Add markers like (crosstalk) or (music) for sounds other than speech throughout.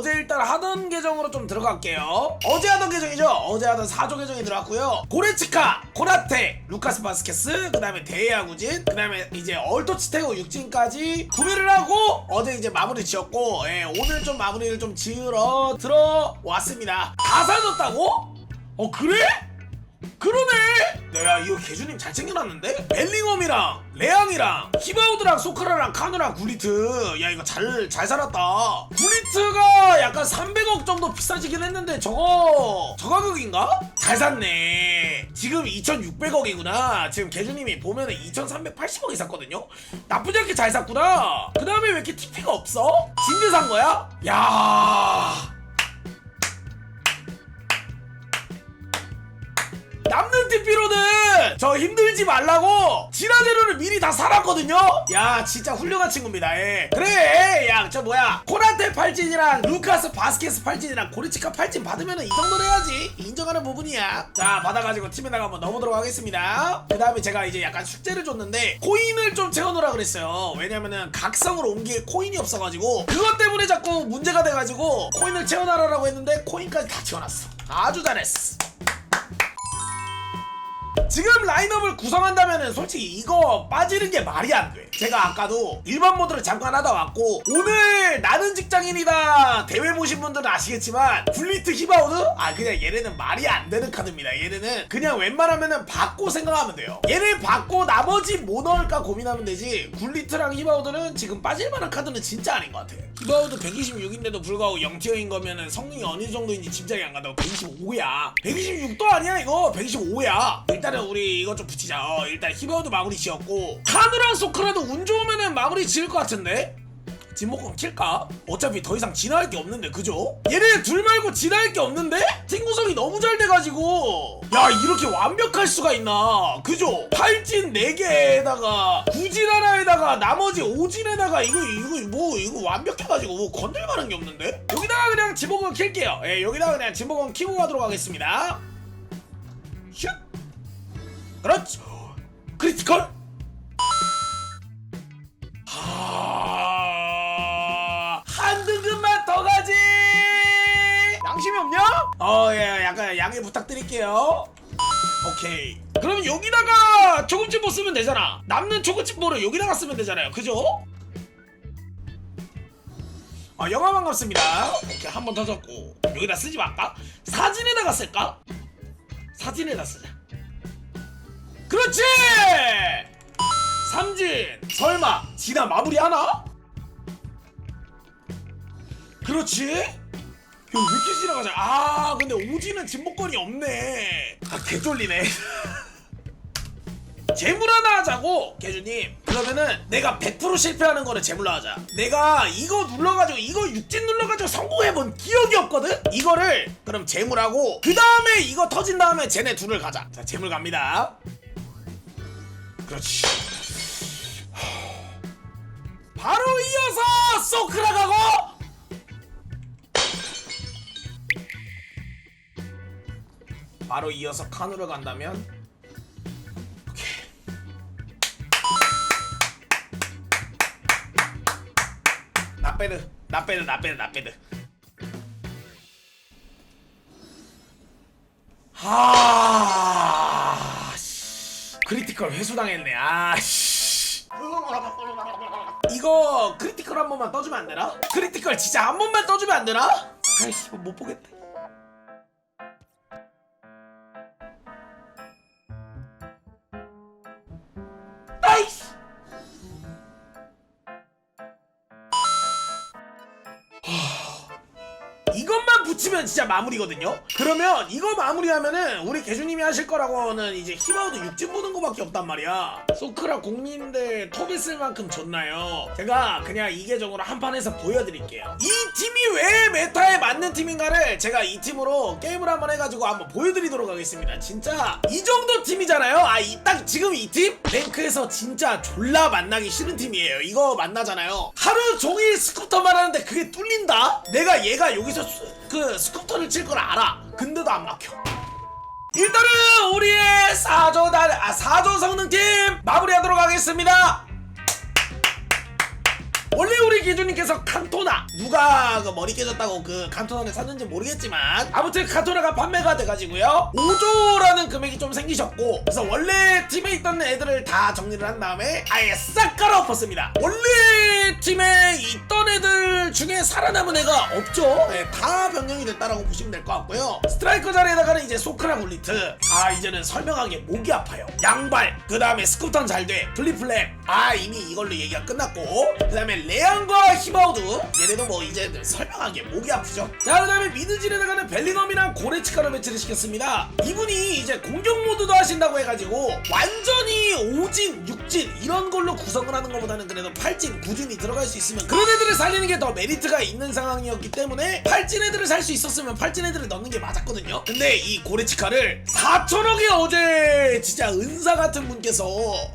어제 일단 하던 계정으로 좀 들어갈게요. 어제 하던 계정이죠. 어제 하던 4조 계정이 들어갔고요. 고레츠카, 코라테, 루카스 바스케스, 그 다음에 데이아구진, 그 다음에 이제 얼토치테고 육진까지 구매를 하고 어제 이제 마무리 지었고 예, 오늘 좀 마무리를 좀 지으러 들어왔습니다. 다 사줬다고? 어 그래? 그러네. 야 이거 개주님 잘 챙겨놨는데? 벨링엄이랑 레앙이랑 히바우드랑 소크라랑 카누랑 굴리트. 야 이거 잘 잘 살았다. 굴리트가 약간 300억 정도 비싸지긴 했는데 저거 저 가격인가? 잘 샀네. 지금 2,600억이구나. 지금 개주님이 보면은 2,380억이 샀거든요. 나쁘지 않게 잘 샀구나. 그 다음에 왜 이렇게 TP가 없어? 진드 산 거야? 야. 남는 TP로는 저 힘들지 말라고 진화재료를 미리 다 살았거든요. 야 진짜 훌륭한 친구입니다. 예. 그래 야 저 뭐야? 코나테 팔진이랑 루카스 바스케스 팔진이랑 고리치카 팔진 받으면 이 정도는 해야지. 인정하는 부분이야. 자 받아가지고 팀에다가 한번 넣어보도록 하겠습니다. 그 다음에 제가 이제 약간 숙제를 줬는데 코인을 좀 채워놓으라 그랬어요. 왜냐면은 각성으로 옮길 코인이 없어가지고 그것 때문에 자꾸 문제가 돼가지고 코인을 채워놔라라고 했는데 코인까지 다 채워놨어. 아주 잘했어 지금 라인업을 구성한다면은 솔직히 이거 빠지는 게 말이 안 돼. 제가 아까도 일반 모드를 잠깐 하다 왔고 오늘 나는 직장인이다 대회 보신 분들은 아시겠지만 굴리트 히바우드 아 그냥 얘네는 말이 안 되는 카드입니다. 얘네는 그냥 웬만하면은 받고 생각하면 돼요. 얘네 받고 나머지 뭐 넣을까 고민하면 되지. 굴리트랑 히바우드는 지금 빠질 만한 카드는 진짜 아닌 것 같아. 히바우드 126인데도 불구하고 0티어인 거면은 성능이 어느 정도인지 짐작이 안 간다고 125야. 126도 아니야 이거 125야. 일단은 우리 이거 좀 붙이자. 어, 일단 히바우드 마무리 지었고 카누랑 소크라도 운 좋으면은 마무리 지을 것 같은데. 진목공 킬까? 어차피 더 이상 진화할 게 없는데 그죠? 얘네 둘 말고 진화할 게 없는데? 팀 구성이 너무 잘 돼가지고 야 이렇게 완벽할 수가 있나 그죠? 8진 4개에다가 9진 하나에다가 나머지 5진에다가 이거 이거 뭐 이거 완벽해가지고 뭐 건들 만한 게 없는데? 여기다가 그냥 진목공 킬게요 예 여기다가 그냥 진목공 키고 가도록 하겠습니다 슛 그렇죠. 크리티컬. 하... 한 등급만 더 가지. 양심이 없냐? 어예 약간 양해 부탁드릴게요. 오케이. 그럼 여기다가 초급집 보 쓰면 되잖아. 남는 초급집 보를 여기다가 쓰면 되잖아요. 그죠? 아 영화 반갑습니다. 오케이 한번 더 적고. 여기다 쓰지 말까? 사진에다가 쓸까? 사진에다 쓰자 그렇지! 삼진 설마 지나 마무리하나? 그렇지? 야, 왜 이렇게 지나가자? 아, 근데 오지는 진목권이 없네. 아, 개쫄리네. (laughs) 재물 하나 하자고, 개주님. 그러면은 내가 100% 실패하는 거를 재물로 하자. 내가 이거 눌러가지고, 이거 육진 눌러가지고 성공해본 기억이 없거든? 이거를 그럼 재물하고, 그 다음에 이거 터진 다음에 쟤네 둘을 가자. 자, 재물 갑니다. 그렇지. 바로 이어서 소크라 가고 바로 이어서 카누를 간다면 오케이. 나빼드 나빼드 나빼드 나빼드 아 씨. 크리티컬 회수당했네. 아씨. 이거 크리티컬 한 번만 떠주면 안 되나? 크리티컬 진짜 한 번만 떠주면 안 되나? 아이씨 이거 못 보겠다. 아이씨 붙이면 진짜 마무리거든요. 그러면 이거 마무리하면은 우리 개주님이 하실 거라고는 이제 히바우드 육진 보는 거밖에 없단 말이야. 소크라 공민들 톱에 쓸 만큼 좋나요? 제가 그냥 이 계정으로 한 판에서 보여드릴게요. 이 팀이 왜 메타에 맞는 팀인가를 제가 이 팀으로 게임을 한번 해가지고 한번 보여드리도록 하겠습니다. 진짜 이 정도 팀이잖아요. 아이딱 지금 이 팀? 랭크에서 진짜 졸라 만나기 싫은 팀이에요. 이거 만나잖아요. 하루 종일 스 쿠터만 하는데 그게 뚫린다? 내가 얘가 여기서 수- 그 스쿠터를 칠 걸 알아. 근데도 안 막혀. 일단은 우리의 4조 달, 아, 4조 성능팀 마무리하도록 하겠습니다. 원래 우리 기준님께서 칸토나. 누가 그 머리 깨졌다고 그 칸토나를 샀는지 모르겠지만. 아무튼 칸토나가 판매가 돼가지고요. 5조라는 금액이 좀 생기셨고 그래서 원래 팀에 있던 애들을 다 정리를 한 다음에 아예 싹 갈아엎었습니다. 원래 팀에 있던 애들 중에 살아남은 애가 없죠? 네, 다 변경이 됐다라고 보시면 될 것 같고요. 스트라이커 자리에다가는 이제 소크랑 울리트. 아 이제는 설명하기에 목이 아파요. 양발 그 다음에 스쿠턴 잘돼. 플리플랩. 아 이미 이걸로 얘기가 끝났고 그 다음에 레안과 히바우드 얘네도 뭐 이제 설명하기에 목이 아프죠. 자그 다음에 미드질에다가는 벨링엄이랑 고레치카를 배치를 시켰습니다. 이분이 이제 공격 모드도 하신다고 해가지고 완전히 5진 6진 이런 걸로 구성을 하는 것보다는 그래도 8진 9진이 들어갈 수 있으면 그런 애들을 살리는 게 더 메리트가 있는 상황이었기 때문에 8진 애들을 살 수 있었으면 8진 애들을 넣는 게 맞았거든요. 근데 이 고레치카를 4천억에 어제 진짜 은사 같은 분께서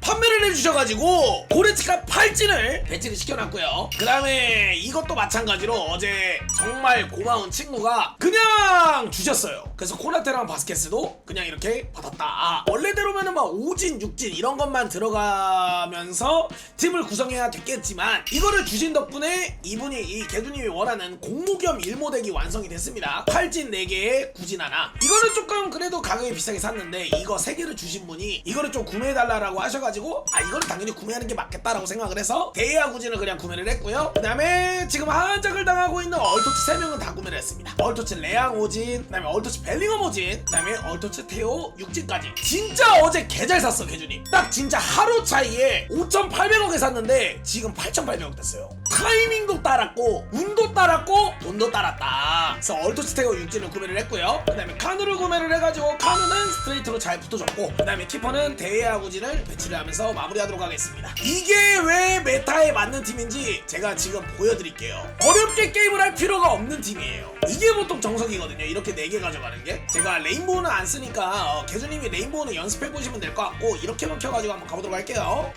판매를 해주셔가지고 고레치카 8진을 배치를 시켜놨고요 그 다음에 이것도 마찬가지로 어제 정말 고마운 친구가 그냥 주셨어요. 그래서 코나테랑 바스케스도 그냥 이렇게 받았다. 아, 원래대로면은 막 5진 6진 이런 것만 들어가면서 팀을 구성해야 됐겠지만 이거를 주신 덕분에 이분이 이 개두님이 원하는 공무 겸 일모덱이 완성이 됐습니다. 8진 4개에 9진 하나. 이거는 조금 그래도 가격이 비싸게 샀는데 이거 3개를 주신 분이 이거를 좀 구매해달라고 하셔가지고 아 이거는 당연히 구매하는 게 맞겠다라고 생각을 해서 대야 구진을 그냥 구매를 했고요. 그 다음에 지금 한작을 당하고 있는 얼토치 3명은 다 구매를 했습니다. 얼토치 레앙 오진 그 다음에 얼토치 벨링엄 오진 그 다음에 얼토치 테오 6진까지. 진짜 어제 개잘 샀어 개준이. 딱 진짜 하루 차이에 5,800억에 샀는데 지금 8,800억 됐어요. 타이밍도 따랐고 운도 따랐고 돈도 따랐다. 그래서 얼토치 테오 6진을 구매를 했고요. 그 다음에 카누를 구매를 해가지고 카누는 스트레이트로 잘 붙어줬고 그 다음에 키퍼는 대야 구진을 배치를 하면서 마무리하도록 하겠습니다. 이게 왜 메타에 맞는 팀인지 제가 지금 보여드릴게요. 어렵게 게임을 할 필요가 없는 팀이에요. 이게 보통 정석이거든요. 이렇게 4개 가져가는 게. 제가 레인보우는 안 쓰니까 어, 개주님이 레인보우는 연습해보시면 될 것 같고 이렇게만 켜가지고 한번 가보도록 할게요.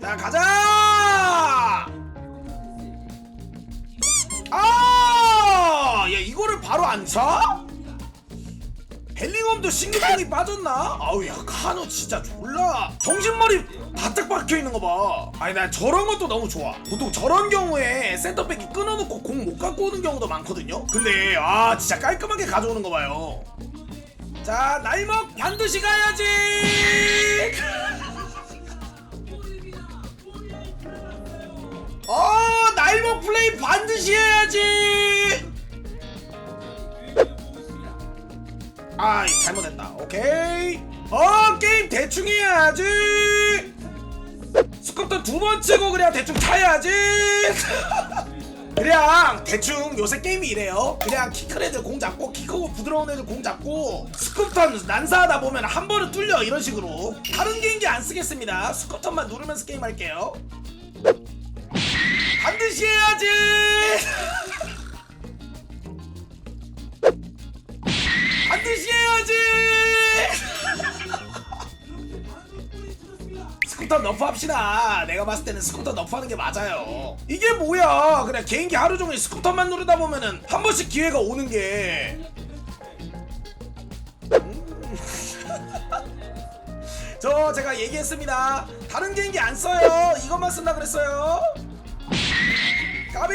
자 가자! 아! 야 이거를 바로 안 차? 벨링엄도 신경이 빠졌나? 아우 야 카노 진짜 졸라. 정신머리 바짝 박혀있는 거봐. 아니 나 저런 것도 너무 좋아. 보통 저런 경우에 센터백이 끊어놓고 공 못 갖고 오는 경우도 많거든요? 근데 아 진짜 깔끔하게 가져오는 거 봐요. 자 날먹 반드시 가야지! (laughs) 어 날먹 플레이 반드시 해야지 아 잘못했다. 오케이. 어 게임 대충 해야지. 스쿼트 두 번째고 그냥 대충 차야지. (laughs) 그냥 대충 요새 게임이 이래요. 그냥 키 큰 애들 공 잡고 키 크고 부드러운 애들 공 잡고 스쿠턴 난사하다 보면 한 번은 뚫려 이런 식으로. 다른 개인기 안 쓰겠습니다. 스쿠턴만 누르면서 게임 할게요. 반드시 해야지 (laughs) 반드시 해야지 (laughs) 스쿠터 너프 합시다. 내가 봤을 때는 스쿠터 너프 하는 게 맞아요. 이게 뭐야? 그냥 개인기 하루 종일 스쿠터만 누르다 보면은 한 번씩 기회가 오는 게. 음. (laughs) 저 제가 얘기했습니다. 다른 개인기 안 써요. 이것만 쓴다 그랬어요. 까비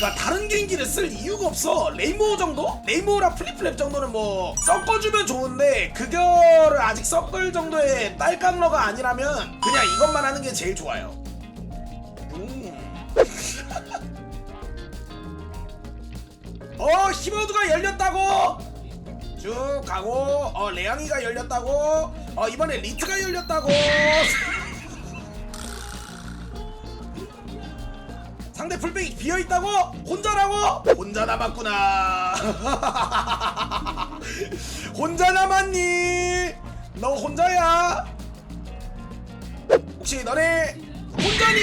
그러니까 다른 개인기를 쓸 이유가 없어. 레인보우 정도? 레인보우랑 플립플랩 정도는 뭐 섞어주면 좋은데 그거를 아직 섞을 정도의 딸깡러가 아니라면 그냥 이것만 하는 게 제일 좋아요. 음. (laughs) 어 히버드가 열렸다고? 쭉 가고 어 레앙이가 열렸다고? 어 이번에 리트가 열렸다고 (laughs) 풀백이 비어있다고? 혼자라고? 혼자 남았구나 (laughs) 혼자 남았니? 너 혼자야? 혹시 너네 혼자니?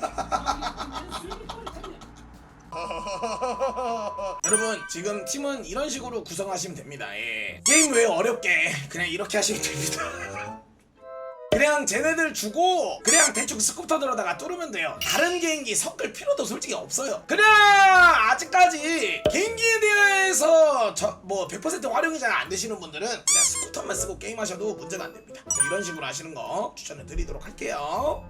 (laughs) 여러분 지금 팀은 이런 식으로 구성하시면 됩니다 예. 게임 왜 어렵게 그냥 이렇게 하시면 됩니다 (laughs) 그냥 쟤네들 주고 그냥 대충 스쿠터 들어다가 뚫으면 돼요. 다른 개인기 섞을 필요도 솔직히 없어요. 그냥 아직까지 개인기에 대해서 저뭐100% 활용이 잘 안 되시는 분들은 그냥 스쿠터만 쓰고 게임하셔도 문제가 안 됩니다. 이런 식으로 하시는 거 추천을 드리도록 할게요